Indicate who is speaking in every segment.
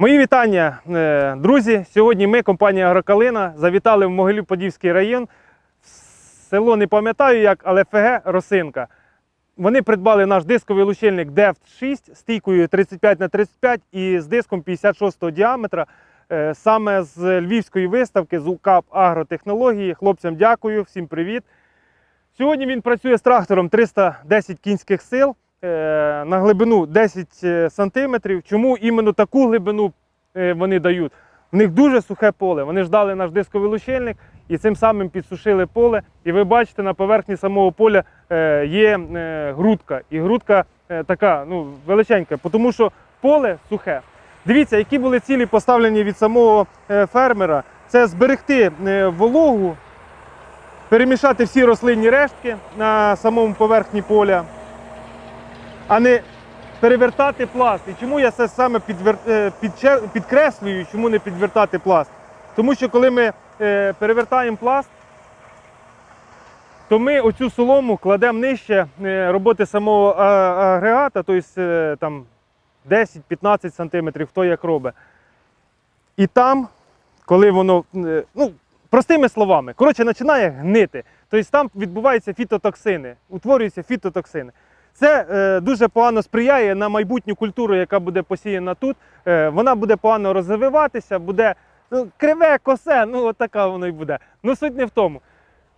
Speaker 1: Мої вітання, е, друзі. Сьогодні ми, компанія Агрокалина, завітали в Могилів-Подільський район. Село не пам'ятаю як, але ФГ Росинка. Вони придбали наш дисковий лучильник DEFT 6 стійкою 35 на 35 і з диском 56 діаметра. Е, Саме з львівської виставки з УКАП Агротехнології. Хлопцям дякую, всім привіт. Сьогодні він працює з трактором 310 кінських сил на глибину 10 сантиметрів. Чому іменно таку глибину е, вони дають? В них дуже сухе поле. Вони ждали наш дисковий лучильник і цим самим підсушили поле. І ви бачите, на поверхні самого поля е, є е, грудка. І грудка е, така ну, величенька, тому що поле сухе. Дивіться, які були цілі поставлені від самого е, фермера. Це зберегти е, вологу, перемішати всі рослинні рештки на самому поверхні поля, а не перевертати пласт. І чому я це саме підвер... е, підкреслюю, чому не підвертати пласт? Тому що коли ми е, перевертаємо пласт, то ми оцю солому кладемо нижче е, роботи самого агрегата, тобто там 10-15 сантиметрів, хто як робить. І там, коли воно, ну, простими словами, коротше, починає гнити. Тобто там відбуваються фітотоксини, утворюються фітотоксини. Це е, дуже погано сприяє на майбутню культуру, яка буде посіяна тут. Е, вона буде погано розвиватися, буде ну, криве, косе, ну от така воно і буде. Ну суть не в тому.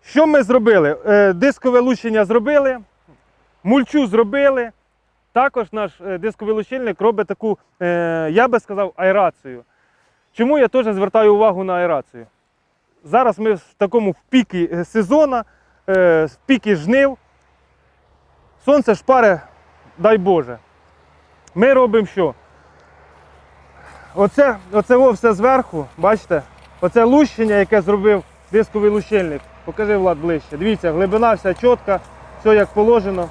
Speaker 1: Що ми зробили? Е, дискове лучення зробили, мульчу зробили. Також наш е, дисковий лучильник робить таку, е, я би сказав, аерацію. Чому я теж звертаю увагу на аерацію? Зараз ми в такому в пікі е, сезону, е, в пікі жнив. Сонце шпаре, дай Боже. Ми робимо що? Оце, оце все зверху, бачите? Оце лущення, яке зробив дисковий лущильник. Покажи Влад ближче. Дивіться, глибина вся чітка, все як положено.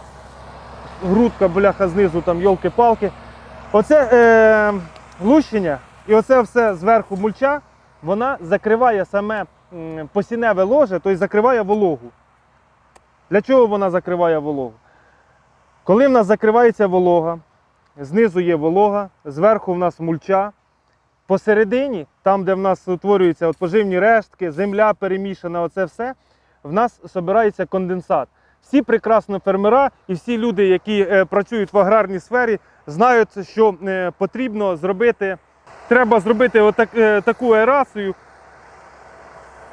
Speaker 1: Грудка, бляха, знизу, там йолки-палки. Оце е, лущення і оце все зверху мульча, вона закриває саме посіневе ложе, тобто закриває вологу. Для чого вона закриває вологу? Коли в нас закривається волога, знизу є волога, зверху в нас мульча, посередині, там, де в нас утворюються от поживні рештки, земля перемішана, оце все, в нас збирається конденсат. Всі прекрасно фермера і всі люди, які е, працюють в аграрній сфері, знають, що е, потрібно зробити, треба зробити отак, е, таку аерацію.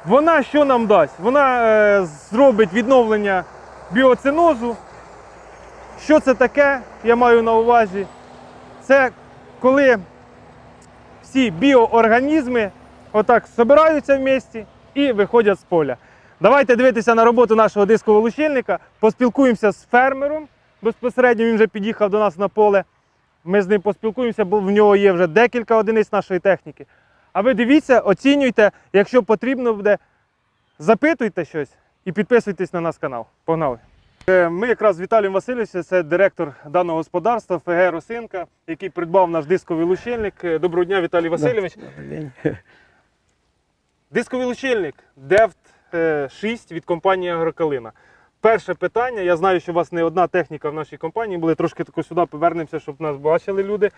Speaker 1: Вона що нам дасть? Вона е, зробить відновлення біоцинозу. Що це таке? Я маю на увазі. Це коли всі біоорганізми отак збираються в місті і виходять з поля. Давайте дивитися на роботу нашого дискового лучильника, поспілкуємося з фермером. Безпосередньо він вже під'їхав до нас на поле. Ми з ним поспілкуємося, бо в нього є вже декілька одиниць нашої техніки. А ви дивіться, оцінюйте, якщо потрібно буде, запитуйте щось і підписуйтесь на наш канал. Погнали! Е, Ми якраз з Віталієм Васильовичем, це директор даного господарства ФГ Росинка, який придбав наш дисковий лучильник. Е, Доброго дня, Віталій Васильович.
Speaker 2: Добрий день.
Speaker 1: Дисковий лучильник DEFT е, 6 від компанії Агрокалина. Перше питання. Я знаю, що у вас не одна техніка в нашій компанії були. Трошки тако сюди повернемося, щоб нас бачили люди.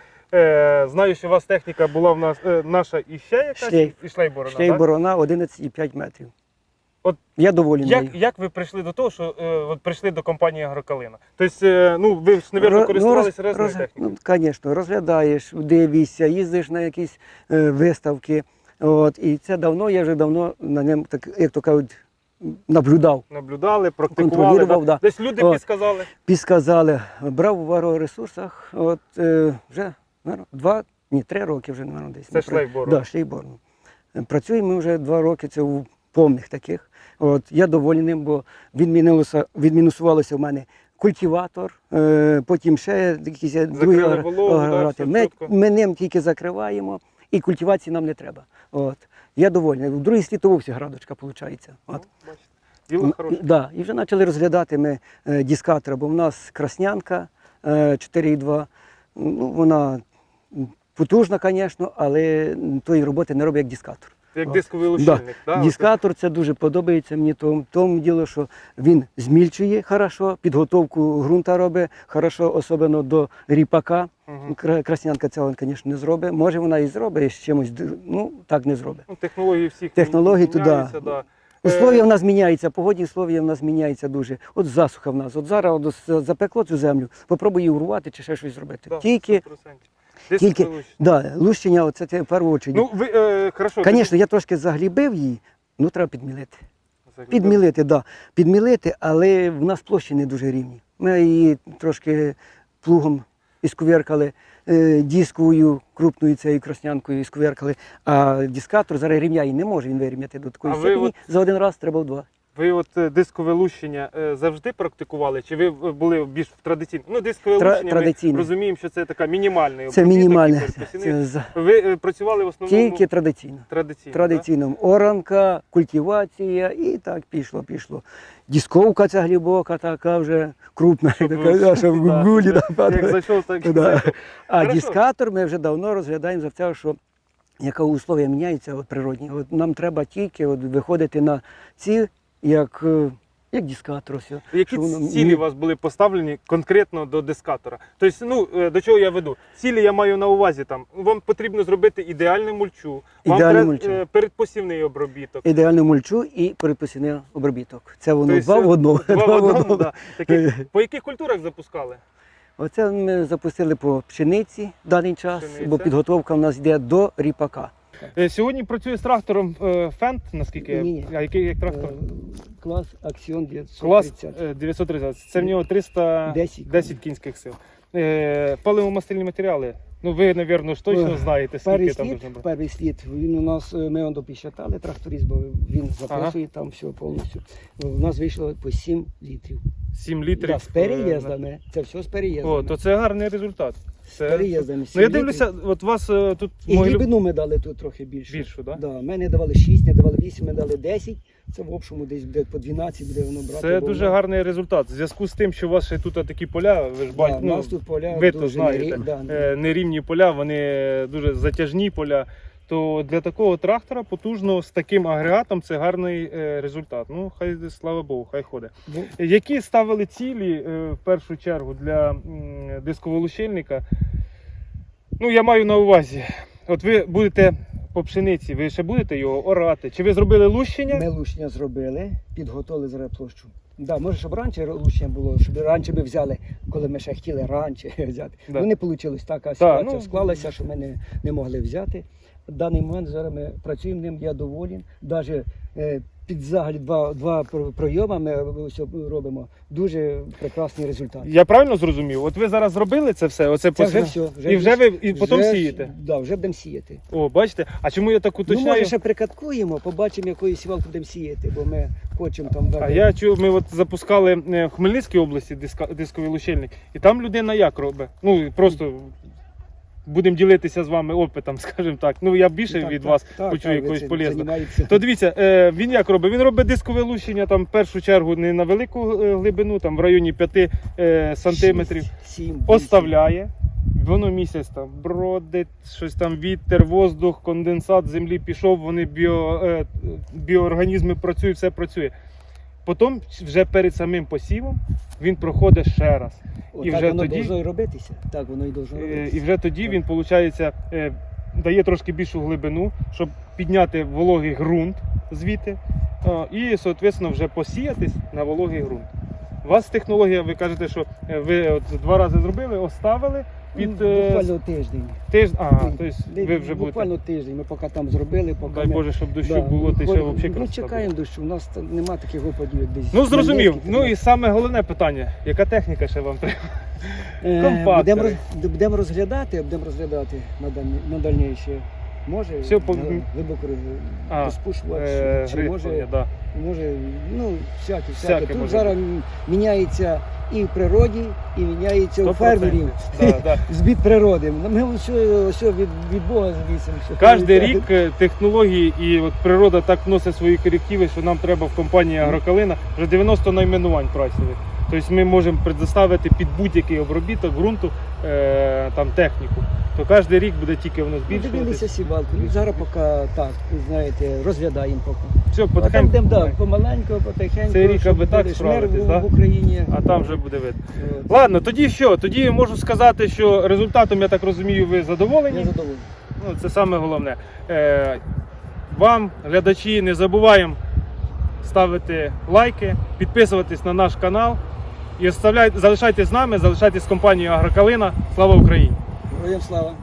Speaker 1: Знаю, що у вас техніка була в нас наша і ще якась
Speaker 2: Шлейф.
Speaker 1: і шлейборона.
Speaker 2: Шлей
Speaker 1: так?
Speaker 2: борона 11,5 метрів.
Speaker 1: От
Speaker 2: Я доволі
Speaker 1: Як, як ви прийшли до того, що е, от прийшли до компанії Агрокалина? Тобто, е, ну ви ж, мабуть,
Speaker 2: Ро-
Speaker 1: користувалися
Speaker 2: ну, роз-
Speaker 1: різною
Speaker 2: роз-
Speaker 1: технікою.
Speaker 2: Ну, звісно, розглядаєш, дивишся, їздиш на якісь е, виставки. От, і це давно, я вже давно на ньому, так, як то кажуть, наблюдав.
Speaker 1: Наблюдали, практикували. Да?
Speaker 2: да.
Speaker 1: Десь люди
Speaker 2: От.
Speaker 1: підсказали.
Speaker 2: Підсказали, брав в агроресурсах, от, е, вже наверно, два, ні, три роки вже, наверно, десь.
Speaker 1: Це
Speaker 2: ми
Speaker 1: шлейфборон.
Speaker 2: Да, шлейборон. Працюємо ми вже два роки, це у повних таких. От, я довольний ним, бо відмінусувалося в мене культиватор, е, потім ще якісь другі агрегати. ми, ми ним тільки закриваємо, і культивації нам не треба. От. Я довольний. В другій світовій градочка виходить. От.
Speaker 1: Ну.
Speaker 2: Да, і вже почали розглядати ми е, дискатора, бо в нас краснянка е, 4,2. Ну, вона потужна, звісно, але тої роботи не робить як дискатор.
Speaker 1: Як дисковий лучильник. Да.
Speaker 2: Дискатор це дуже подобається мені тому, тому діло, що він змільчує хорошо, підготовку ґрунта робить хорошо, особливо до ріпака. Кра- Краснянка цього, звісно, не зробить. Може, вона і зробить з чимось, ну так не зробить.
Speaker 1: Ну, технології всіх
Speaker 2: Технології туди.
Speaker 1: Да.
Speaker 2: Условия
Speaker 1: Е,
Speaker 2: в нас міняються, погодні условия в нас міняються дуже. От засуха в нас. От зараз от запекло цю землю, попробуй її урвати чи ще щось зробити.
Speaker 1: да,
Speaker 2: Тільки,
Speaker 1: 100%.
Speaker 2: Тільки да, лущення, оце це в першу чергу.
Speaker 1: Ну, ви, е, хорошо.
Speaker 2: Звісно, я трошки заглібив її, ну треба підмілити.
Speaker 1: тоді-
Speaker 2: Підмілити. Да. Підмілити, але в нас площі не дуже рівні. Ми її трошки плугом ісковеркали, е, дисковою крупною цією краснянкою ісковеркали, а дискатор зараз рівняє не може він вирівняти до такої
Speaker 1: А ви
Speaker 2: степені. За один раз треба в два.
Speaker 1: Ви от е, дискове лущення е, завжди практикували? Чи ви були більш в традиційно? Ну, дискове
Speaker 2: Тра-
Speaker 1: лущення,
Speaker 2: традиційно.
Speaker 1: ми розуміємо, що це така мінімальний
Speaker 2: Це. Це
Speaker 1: Ви е, працювали в основному
Speaker 2: Тільки традиційно.
Speaker 1: традиційно.
Speaker 2: Традиційно. Оранка, культивація і так пішло, пішло. Дісковка ця глибока, така вже крупна,
Speaker 1: Щоб,
Speaker 2: така, да, що в гулі.
Speaker 1: да?
Speaker 2: да,
Speaker 1: Як зайшов, так
Speaker 2: Да. А
Speaker 1: Хорошо.
Speaker 2: дискатор ми вже давно розглядаємо за те, що яка условия міняються от природні. От нам треба тільки от виходити на ці, як, е, як дискатор. Ось,
Speaker 1: Які
Speaker 2: воно
Speaker 1: цілі у вас були поставлені конкретно до дискатора? Тобто, ну е, до чого я веду? Цілі я маю на увазі там. Вам потрібно зробити ідеальну мульчу, вам
Speaker 2: Ідеальну
Speaker 1: треба,
Speaker 2: мульчу.
Speaker 1: е, передпосівний обробіток.
Speaker 2: Ідеальну мульчу і передпосівний обробіток. Це воно
Speaker 1: Тобто,
Speaker 2: два в одному.
Speaker 1: Два в одному,
Speaker 2: да.
Speaker 1: да. Такі, по яких культурах запускали?
Speaker 2: Оце ми запустили по пшениці в даний час,
Speaker 1: Пшениця.
Speaker 2: бо підготовка в нас йде до ріпака.
Speaker 1: Е, Сьогодні працює з трактором е, Фент, наскільки я-
Speaker 2: Ні.
Speaker 1: а який як трактор?
Speaker 2: Е, Клас Аксіон
Speaker 1: Клас
Speaker 2: 930.
Speaker 1: е, 930. Це в нього 310
Speaker 2: 10.
Speaker 1: кінських сил. Е, Паливомастильні матеріали. Ну ви, напевно, ж точно
Speaker 2: Е,
Speaker 1: знаєте,
Speaker 2: Перший
Speaker 1: скільки там
Speaker 2: слід,
Speaker 1: можна брати.
Speaker 2: перший слід, він у нас, е, ми он допіщатали тракторист, бо він записує там все повністю. У нас вийшло по 7 літрів.
Speaker 1: 7 літрів.
Speaker 2: Да, з переїздами, це все з переїздами.
Speaker 1: О, то це гарний результат. Це...
Speaker 2: переїздами.
Speaker 1: Ну
Speaker 2: 7
Speaker 1: я
Speaker 2: літрів.
Speaker 1: дивлюся, от вас е, тут
Speaker 2: І
Speaker 1: могилю-
Speaker 2: глибину ми дали тут трохи більше.
Speaker 1: більшу, да?
Speaker 2: Да, ми не давали 6, не давали 8, ми дали 10. Це в общому десь буде по 12 буде воно брати.
Speaker 1: Це
Speaker 2: бо
Speaker 1: дуже
Speaker 2: воно-
Speaker 1: гарний результат. В зв'язку з тим, що у вас ще тут такі поля, ви ж
Speaker 2: Да,
Speaker 1: бачите,
Speaker 2: у
Speaker 1: ну,
Speaker 2: нас тут поля
Speaker 1: ви то
Speaker 2: дуже
Speaker 1: знаєте,
Speaker 2: нерів- да,
Speaker 1: е, нерівні поля, вони дуже затяжні поля. То для такого трактора потужного з таким агрегатом це гарний е, результат. Ну, хай слава Богу, хай ходить. Які ставили цілі е, в першу чергу для м, дисковолущильника? Ну, я маю на увазі. От ви будете по пшениці, ви ще будете його орати? Чи ви зробили лущення?
Speaker 2: Ми лущення зробили, підготовили зараз площу. Да, може, щоб раніше лущення було, щоб раніше ми взяли, коли ми ще хотіли раніше взяти.
Speaker 1: Да.
Speaker 2: Ну не вийшло така ситуація
Speaker 1: ну,
Speaker 2: склалася, що ми не, не могли взяти. В даний момент зараз ми працюємо ним, я доволен. Навіть е, під взагалі два, два пройоми ми все робимо. Дуже прекрасний результат.
Speaker 1: Я правильно зрозумів? От ви зараз зробили це все, оце
Speaker 2: Це вже все.
Speaker 1: і вже ви і потім
Speaker 2: вже-
Speaker 1: сієте.
Speaker 2: Да, вже будемо сіяти.
Speaker 1: О, бачите? А чому я так
Speaker 2: Ну,
Speaker 1: уточняю?
Speaker 2: може, ще прикаткуємо, побачимо, якою сівалку будемо сіяти, бо ми хочемо там
Speaker 1: А я чув, ми от запускали е, в Хмельницькій області дисковий лущильник, і там людина як робить? Ну просто будемо ділитися з вами опитом, скажімо так. Ну я більше від вас почую якоїсь полезного. То дивіться, е, він як робить? Він робить дискове лущення там в першу чергу не на велику е, глибину, там в районі 5 е, сантиметрів. Оставляє. Воно місяць там бродить, щось там вітер, воздух, конденсат землі пішов, вони біо, е, біоорганізми працюють, все працює. Потім вже перед самим посівом він проходить ще раз.
Speaker 2: О,
Speaker 1: і
Speaker 2: так
Speaker 1: вже
Speaker 2: воно
Speaker 1: тоді-
Speaker 2: должно і робитися. Так воно і должно
Speaker 1: Е,
Speaker 2: робитися.
Speaker 1: І вже тоді він, виходить, дає трошки більшу глибину, щоб підняти вологий ґрунт звідти. І, соответственно, вже посіятись на вологий ґрунт. У вас технологія, ви кажете, що е, ви от два рази зробили, оставили під
Speaker 2: Ну,
Speaker 1: е,
Speaker 2: Буквально тиждень.
Speaker 1: тиждень.
Speaker 2: Ні,
Speaker 1: тобто ви вже будете.
Speaker 2: Буквально тиждень. Ми поки там зробили, поки
Speaker 1: Дай
Speaker 2: ми...
Speaker 1: Боже, щоб дощу
Speaker 2: Да,
Speaker 1: було, ти ще
Speaker 2: взагалі
Speaker 1: взагалі
Speaker 2: Ми чекаємо дощу, у нас нема таких опадів, як десь.
Speaker 1: Ну зрозумів. Ну і саме головне питання: яка техніка ще вам треба?
Speaker 2: Е,
Speaker 1: компактори.
Speaker 2: Будемо роз- будемо розглядати, будемо розглядати на дальніше. Може,
Speaker 1: Все по-
Speaker 2: на глибоко
Speaker 1: А, Е,
Speaker 2: чи може,
Speaker 1: да.
Speaker 2: може, ну, всяке, всяке.
Speaker 1: Всяке
Speaker 2: Тут
Speaker 1: може
Speaker 2: зараз міняється і в природі, і міняється у
Speaker 1: 100%.
Speaker 2: фермерів.
Speaker 1: Да, да.
Speaker 2: Збід природи. Ми все, все від, від Бога завісимо. що
Speaker 1: Кожен рік е, технології і от природа так вносить свої корективи, що нам треба в компанії Агрокалина вже 90 найменувань прайсових. Тобто ми можемо предоставити під будь-який обробіток ґрунту е, там техніку. То кожен рік буде тільки воно
Speaker 2: Дивилися
Speaker 1: збільшуватися.
Speaker 2: сівалку. Ну, Зараз поки так, знаєте, розглядаємо поки.
Speaker 1: Все, потихеньку.
Speaker 2: йдемо, да, помаленьку, потихеньку.
Speaker 1: Цей рік аби так справитись, да?
Speaker 2: в Україні.
Speaker 1: А там вже буде видно. Ладно, тоді що? Тоді можу сказати, що результатом, я так розумію, ви задоволені.
Speaker 2: Я задоволений.
Speaker 1: Ну, це саме головне. Е, вам, глядачі, не забуваємо ставити лайки, підписуватись на наш канал і залишайтесь з нами, залишайтесь з компанією Агрокалина. Слава Україні!
Speaker 2: Героям слава.